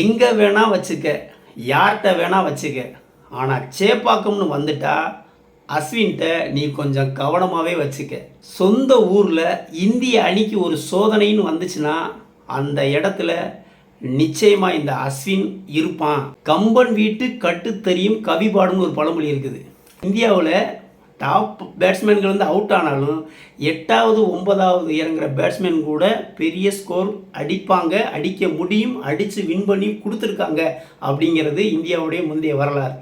எங்கே வேணால் வச்சுக்க யார்கிட்ட வேணால் வச்சுக்க. ஆனால் சேப்பாக்கம்னு வந்துட்டால் அஸ்வின்கிட்ட நீ கொஞ்சம் கவனமாகவே வச்சுக்க. சொந்த ஊரில் இந்திய அணிக்கு ஒரு சோதனைன்னு வந்துச்சுன்னா அந்த இடத்துல நிச்சயமாக இந்த அஸ்வின் இருப்பான். கம்பன் வீட்டு கட்டு தெரியும் கவி பாடுன்னு ஒரு பழமொழி இருக்குது. இந்தியாவில் டாப் பேட்ஸ்மேன்கள் வந்து அவுட் ஆனாலும் எட்டாவது ஒன்பதாவது இறங்குற பேட்ஸ்மேன் கூட பெரிய ஸ்கோர் அடிப்பாங்க அடிக்க முடியும் அடித்து வின் பண்ணி கொடுத்துருக்காங்க அப்படிங்கிறது இந்தியாவுடைய முந்தைய வரலாறு.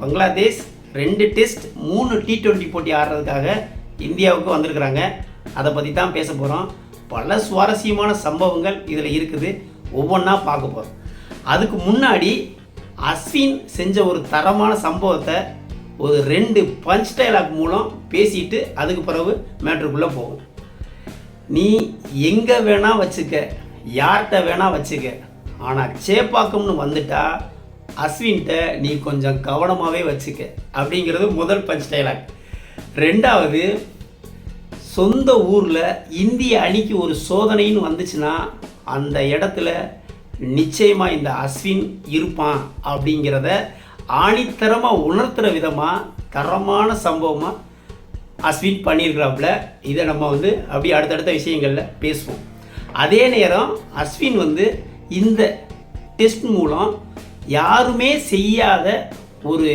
பங்களாதேஷ் ரெண்டு டெஸ்ட் மூணு டி டுவெண்ட்டி போட்டி ஆடுறதுக்காக இந்தியாவுக்கு வந்திருக்கிறாங்க அதை பற்றி தான் பேச போகிறோம் பல சுவாரஸ்யமான சம்பவங்கள் இதில் இருக்குது. ஒவ்வொன்றா பார்க்க போகிறோம் அதுக்கு முன்னாடி அஸ்வின் செஞ்ச ஒரு தரமான சம்பவத்தை ஒரு ரெண்டு பஞ்ச் டைலாக் மூலம் பேசிட்டு அதுக்கு பிறகு மேட்ருக்குள்ளே போகும். நீ எங்கே வேணால் வச்சுக்க யார்கிட்ட வேணால் வச்சுக்க. ஆனால் சேப்பாக்கம்னு வந்துட்டா அஸ்வின்கிட்ட நீ கொஞ்சம் கவனமாகவே வச்சுக்க அப்படிங்கிறது முதல் பஞ்ச் டைலாக் ரெண்டாவது சொந்த ஊரில் இந்திய அணிக்கு ஒரு சோதனைன்னு வந்துச்சுன்னா அந்த இடத்துல நிச்சயமாக இந்த அஸ்வின் இருப்பான் அப்படிங்கிறத ஆணித்தரமாக உணர்த்துகிற விதமாக தரமான சம்பவமாக அஸ்வின் பண்ணியிருக்கிறாப்புல. இதை நம்ம வந்து அப்படியே அடுத்தடுத்த விஷயங்களில் பேசுவோம். அதே நேரம் அஸ்வின் வந்து இந்த டெஸ்ட் மூலம் யாருமே செய்யாத ஒரு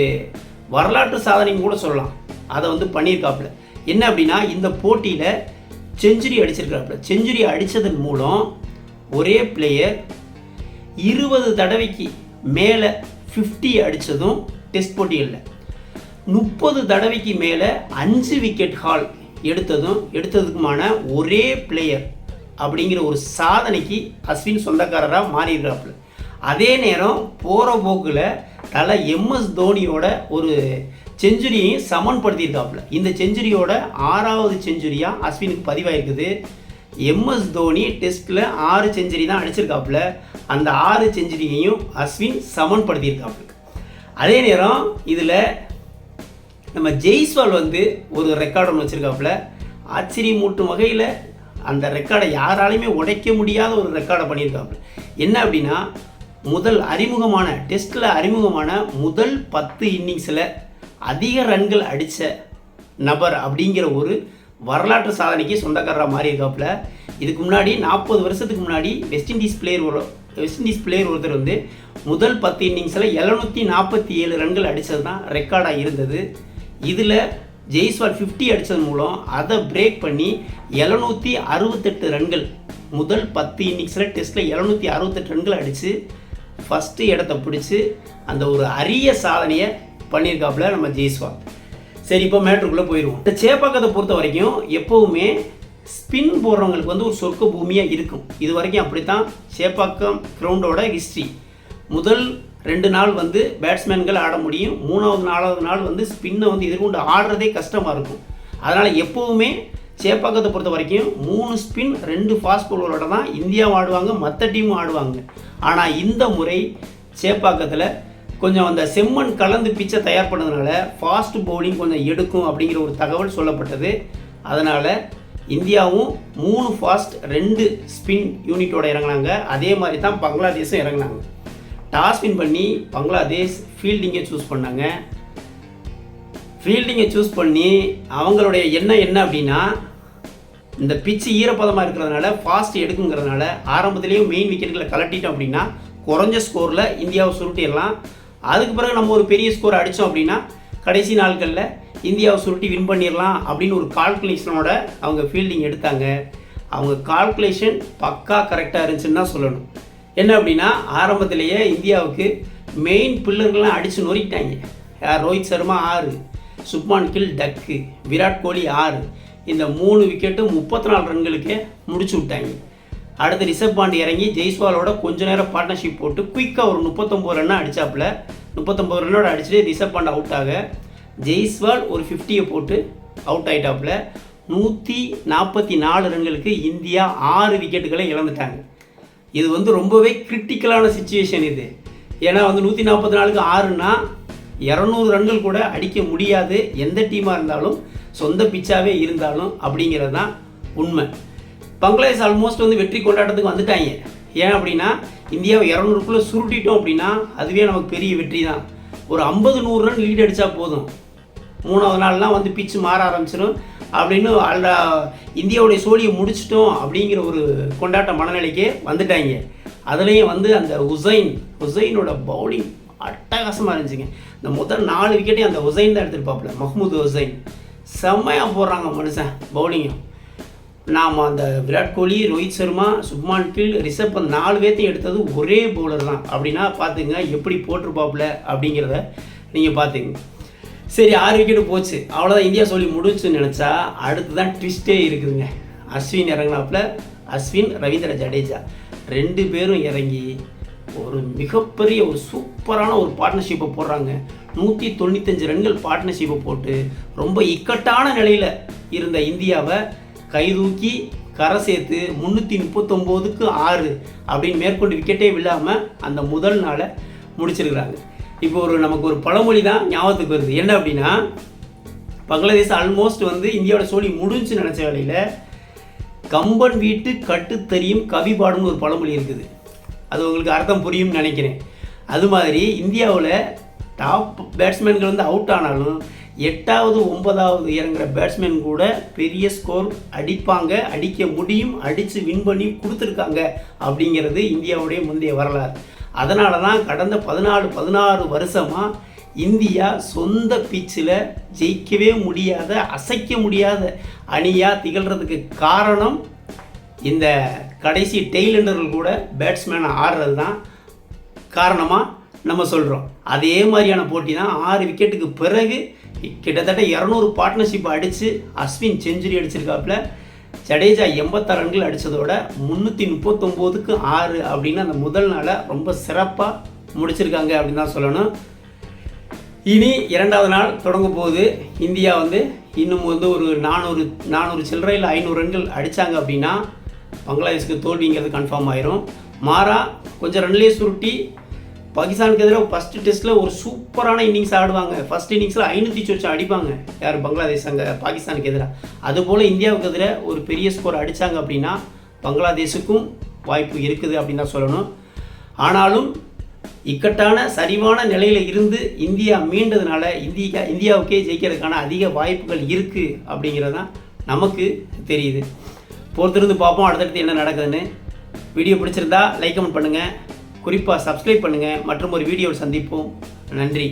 வரலாற்று சாதனையும் கூட சொல்லலாம். அதை வந்து பண்ணியிருக்காப்புல. என்ன அப்படின்னா இந்த போட்டியில் செஞ்சுரி அடிச்சிருக்கிறாப்புல. செஞ்சுரி அடித்ததன் மூலம் ஒரே பிளேயர் இருபது தடவைக்கு மேலே 50 அடித்ததும் டெஸ்ட் போட்டிகளில் முப்பது தடவைக்கு மேலே அஞ்சு விக்கெட் ஹால் எடுத்ததும் எடுத்ததுக்குமான ஒரே பிளேயர் அப்படிங்கிற ஒரு சாதனைக்கு அஸ்வின் சொந்தக்காரராக மாறிடுறாப்புல அதே நேரம் போகிற போக்கில் தலை எம்எஸ் தோனியோட ஒரு செஞ்சுரியையும் சமன்படுத்தியிருக்காப்புல. இந்த செஞ்சுரியோட ஆறாவது செஞ்சுரியாக அஸ்வினுக்கு பதிவாயிருக்குது. எம்எஸ் தோனி டெஸ்ட்டில் ஆறு செஞ்சுரி தான் அடிச்சிருக்காப்புல. அந்த ஆறு செஞ்சுரியையும் அஸ்வின் சமன்படுத்தியிருக்காப்புல. அதே நேரம் இதில் நம்ம ஜெய்ஸ்வால் வந்து ஒரு ரெக்கார்டு ஒன்று வச்சுருக்காப்புல. ஆச்சரியமூட்டும் வகையில் அந்த ரெக்கார்டை யாராலையுமே உடைக்க முடியாத ஒரு ரெக்கார்டை பண்ணியிருக்காப்புல. என்ன அப்படின்னா முதல் அறிமுகமான டெஸ்ட்டில் அறிமுகமான முதல் பத்து இன்னிங்ஸில் அதிக ரன்கள் அடித்த நபர் அப்படிங்கிற ஒரு வரலாற்று சாதனைக்கு சொந்தக்காரராக மாறி இருக்காப்புல. இதுக்கு முன்னாடி நாற்பது வருஷத்துக்கு முன்னாடி வெஸ்ட் இண்டீஸ் பிளேயர் ஒரு வெஸ்ட் இண்டீஸ் பிளேயர் ஒருத்தர் வந்து முதல் பத்து இன்னிங்ஸில் எழுநூற்றி நாற்பத்தி ஏழு ரன்கள் அடித்தது தான் ரெக்கார்டாக இருந்தது. இதில் ஜெய்ஸ்வால் 50 அடித்தது மூலம் அதை பிரேக் பண்ணி எழுநூற்றி அறுபத்தெட்டு ரன்கள் முதல் பத்து இன்னிங்ஸில் டெஸ்ட்டில் எழுநூற்றி அறுபத்தெட்டு ரன்கள் அடித்து ஃபஸ்ட்டு இடத்த பிடிச்சி அந்த ஒரு அரிய சாதனையை பண்ணியிருக்காப்புல நம்ம ஜெய்ஸ்வா சரி இப்போ மேட்ருக்குள்ளே போயிடுவோம் இந்த சேப்பாக்கத்தை பொறுத்த வரைக்கும் எப்போவுமே ஸ்பின் போடுறவங்களுக்கு வந்து ஒரு சொர்க்க பூமியாக இருக்கும். இது வரைக்கும் அப்படித்தான் சேப்பாக்கம் கிரவுண்டோட ஹிஸ்ட்ரி முதல் ரெண்டு நாள் வந்து பேட்ஸ்மேன்கள் ஆட முடியும். மூணாவது நாலாவது நாள் வந்து ஸ்பின்னை வந்து எதிர்கொண்டு ஆடுறதே கஷ்டமாக இருக்கும். அதனால் எப்போவுமே சேப்பாக்கத்தை பொறுத்த வரைக்கும் மூணு ஸ்பின் ரெண்டு ஃபாஸ்ட் பவுலரோட தான் இந்தியாவும் ஆடுவாங்க மற்ற டீமும் ஆடுவாங்க. ஆனால் இந்த முறை சேப்பாக்கத்தில் கொஞ்சம் அந்த செம்மண் கலந்து பிச்சை தயார் பண்ணதுனால ஃபாஸ்ட் பவுலிங் கொஞ்சம் எடுக்கும் அப்படிங்கிற ஒரு தகவல் சொல்லப்பட்டது. அதனால் இந்தியாவும் மூணு ஃபாஸ்ட் ரெண்டு ஸ்பின் யூனிட்டோட இறங்குனாங்க. அதே மாதிரி தான் பங்களாதேஷும் இறங்குனாங்க. டாஸ் வின் பண்ணி பங்களாதேஷ் ஃபீல்டிங்கை சூஸ் பண்ணாங்க. ஃபீல்டிங்கை சூஸ் பண்ணி அவங்களுடைய எண்ணம் என்ன அப்படின்னா இந்த பிச்சு ஈரப்பதமாக இருக்கிறதுனால ஃபாஸ்ட் எடுக்குங்கிறதுனால ஆரம்பத்துலேயும் மெயின் விக்கெட்டுகளை கலட்டிட்டோம் அப்படின்னா குறைஞ்ச ஸ்கோரில் இந்தியாவை சுருட்டிடலாம். அதுக்கு பிறகு நம்ம ஒரு பெரிய ஸ்கோர் அடித்தோம் அப்படின்னா கடைசி நாட்களில் இந்தியாவை சுருட்டி வின் பண்ணிடலாம் அப்படின்னு ஒரு கால்குலேஷனோட அவங்க ஃபீல்டிங் எடுத்தாங்க. அவங்க கால்குலேஷன் பக்கா கரெக்டாக இருந்துச்சுன்னு தான் சொல்லணும். என்ன அப்படின்னா ஆரம்பத்திலேயே இந்தியாவுக்கு மெயின் பில்லர்கள்லாம் அடித்து நொறுக்கிட்டாங்க. யார்? ரோஹித் சர்மா ஆறு சுப்மான் கில் டக்கு விராட் கோலி ஆறு. இந்த மூணு விக்கெட்டும் முப்பத்தி நாலு ரன்களுக்கே முடிச்சு விட்டாங்க. அடுத்து ரிஷப் பாண்ட் இறங்கி ஜெய்ஸ்வாலோட கொஞ்ச நேரம் பார்ட்னர்ஷிப் போட்டு குயிக்காக ஒரு முப்பத்தொம்போது ரன்னாக அடிச்சாப்புல. முப்பத்தொம்போது ரன்னோட அடிச்சுட்டு ரிஷப் பாண்ட் அவுட் ஆக ஜெய்ஸ்வால் ஒரு ஃபிஃப்டியை போட்டு அவுட் ஆகிட்டாப்புல நூற்றி நாற்பத்தி நாலு ரன்களுக்கு இந்தியா ஆறு விக்கெட்டுகளை இழந்துட்டாங்க. இது வந்து ரொம்பவே கிரிட்டிக்கலான சுச்சுவேஷன் இது. ஏன்னா வந்து நூற்றி நாற்பத்தி நாலுக்கு ஆறுனா இரநூறு ரன்கள் கூட அடிக்க முடியாது. எந்த டீமாக இருந்தாலும் சொந்த பிச்சாவே இருந்தாலும் அப்படிங்கிறது தான் உண்மை. பங்களாதேஷ் ஆல்மோஸ்ட் வந்து வெற்றி கொண்டாட்டத்துக்கு வந்துட்டாங்க. ஏன் அப்படின்னா இந்தியாவை இரநூறுக்குள்ளே சுருட்டிட்டோம் அப்படின்னா அதுவே நமக்கு பெரிய வெற்றி தான். ஒரு ஐம்பது நூறு ரன் லீட் அடித்தா போதும். மூணாவது நாள்லாம் வந்து பிச்சு மாற ஆரம்பிச்சிடும் அப்படின்னு ஆல்ரா இந்தியாவுடைய சோழியை முடிச்சிட்டோம் அப்படிங்கிற ஒரு கொண்டாட்ட மனநிலைக்கே வந்துட்டாங்க. அதுலேயும் வந்து அந்த உசைன் உசைனோட பவுலிங் அட்டகாசமாக இருந்துச்சுங்க. இந்த முதல் நாலு விக்கெட்டையும் அந்த உசைன் தான் எடுத்துருப்பாப்புல மஹ்மூத் உசைன். செம்மையாக போடுறாங்க மனுஷன் பவுலிங்கும் நாம் அந்த விராட் கோலி ரோஹித் சர்மா சுப்மான் கில் ரிஷப் பந்த் நாலு பேர்த்தையும் எடுத்தது ஒரே பவுலர் தான். அப்படின்னா பார்த்துங்க எப்படி போட்டிருப்பாப்புல அப்படிங்கிறத நீங்கள் பார்த்துங்க சரி ஆறு விக்கெட்டு போச்சு. அவ்வளோதான் இந்தியா சொல்லி முடிச்சுன்னு நினச்சா அடுத்து தான் ட்விஸ்டே இருக்குதுங்க. அஸ்வின் இறங்கினாப்புல அஸ்வின் ரவீந்திர ஜடேஜா ரெண்டு பேரும் இறங்கி ஒரு மிகப்பெரிய ஒரு சூப்பரான ஒரு பார்ட்னர்ஷிப்பை போடுறாங்க. நூற்றி தொண்ணூத்தஞ்சு ரன்கள் பார்ட்னர்ஷிப்பை போட்டு ரொம்ப இக்கட்டான நிலையில் இருந்த இந்தியாவை கை தூக்கி கரை சேர்த்து முந்நூற்றி முப்பத்தொம்போதுக்கு ஆறு அப்படின்னு மேற்கொண்டு விக்கெட்டே விழாமல் அந்த முதல் நாளை முடிச்சிருக்கிறாங்க. இப்போ ஒரு நமக்கு ஒரு பழமொழி தான் ஞாபகத்துக்கு வருது. என்ன அப்படின்னா பங்களாதேஷ் ஆல்மோஸ்ட் வந்து இந்தியாவோட சோழி முடிஞ்சு நினச்ச வேலையில் கம்பன் வீட்டு கட்டு தெரியும் கவி பாடும்னு ஒரு பழமொழி இருக்குது. அது உங்களுக்கு அர்த்தம் புரியும்னு நினைக்கிறேன். அது மாதிரி இந்தியாவில் டாப் பேட்ஸ்மேன்கள் வந்து அவுட் ஆனாலும் எட்டாவது ஒன்பதாவது இறங்குற பேட்ஸ்மேன் கூட பெரிய ஸ்கோர் அடிப்பாங்க அடிக்க முடியும் அடித்து வின் பண்ணி கொடுத்துருக்காங்க அப்படிங்கிறது இந்தியாவுடைய முந்தைய வரலாறு. அதனால தான் கடந்த பதினாலு பதினாறு வருஷமாக இந்தியா சொந்த பிச்சில் ஜெயிக்கவே முடியாத அசைக்க முடியாத அணியாக திகழ்கிறதுக்கு காரணம் இந்த கடைசி டெய்லண்டர்கள் கூட பேட்ஸ்மேனை ஆடுறது தான் காரணமாக நம்ம சொல்கிறோம் அதே மாதிரியான போட்டி தான் ஆறு விக்கெட்டுக்கு பிறகு கிட்டத்தட்ட இரநூறு பார்ட்னர்ஷிப் அடித்து அஸ்வின் செஞ்சுரி அடிச்சிருக்காப்புல. ஜடேஜா எண்பத்தாறு ரன்கள் அடித்ததோட முந்நூற்றி முப்பத்தொம்போதுக்கு ஆறு அப்படின்னு அந்த முதல் நாளை ரொம்ப சிறப்பாக முடிச்சிருக்காங்க அப்படின்னு தான் சொல்லணும். இனி இரண்டாவது நாள் தொடங்க போது இந்தியா வந்து இன்னும் வந்து ஒரு நானூறு நானூறு சில்லறையில் ஐநூறு ரன்கள் அடித்தாங்க அப்படின்னா பங்களாதேஷ்க்கு தோல்விங்கிறது கன்ஃபார்ம் ஆயிரும். மாறா கொஞ்சம் ரன்லேயே சுருட்டி பாகிஸ்தானுக்கு எதிராக ஃபஸ்ட்டு டெஸ்ட்டில் ஒரு சூப்பரான இன்னிங்ஸ் ஆடுவாங்க. ஃபஸ்ட் இன்னிங்ஸில் ஐநூற்றி சொச்சு அடிப்பாங்க. யார்? பங்களாதேஷ் அங்கே பாகிஸ்தானுக்கு எதிராக அதுபோல் இந்தியாவுக்கு எதிராக ஒரு பெரிய ஸ்கோர் அடித்தாங்க அப்படின்னா பங்களாதேஷுக்கும் வாய்ப்பு இருக்குது அப்படின்னு தான் சொல்லணும். ஆனாலும் இக்கட்டான சரிவான நிலையில் இருந்து இந்தியா மீண்டதுனால இந்தியா இந்தியாவுக்கே ஜெயிக்கிறதுக்கான அதிக வாய்ப்புகள் இருக்குது அப்படிங்கிறது தான் நமக்கு தெரியுது. பொறுத்திருந்து பார்ப்போம் அடுத்தடுத்து என்ன நடக்குதுன்னு. வீடியோ பிடிச்சிருந்தா லைக் கமெண்ட் பண்ணுங்கள் குறிப்பாக சப்ஸ்கிரைப் பண்ணுங்கள் மற்றும் ஒரு வீடியோவில் சந்திப்போம். நன்றி.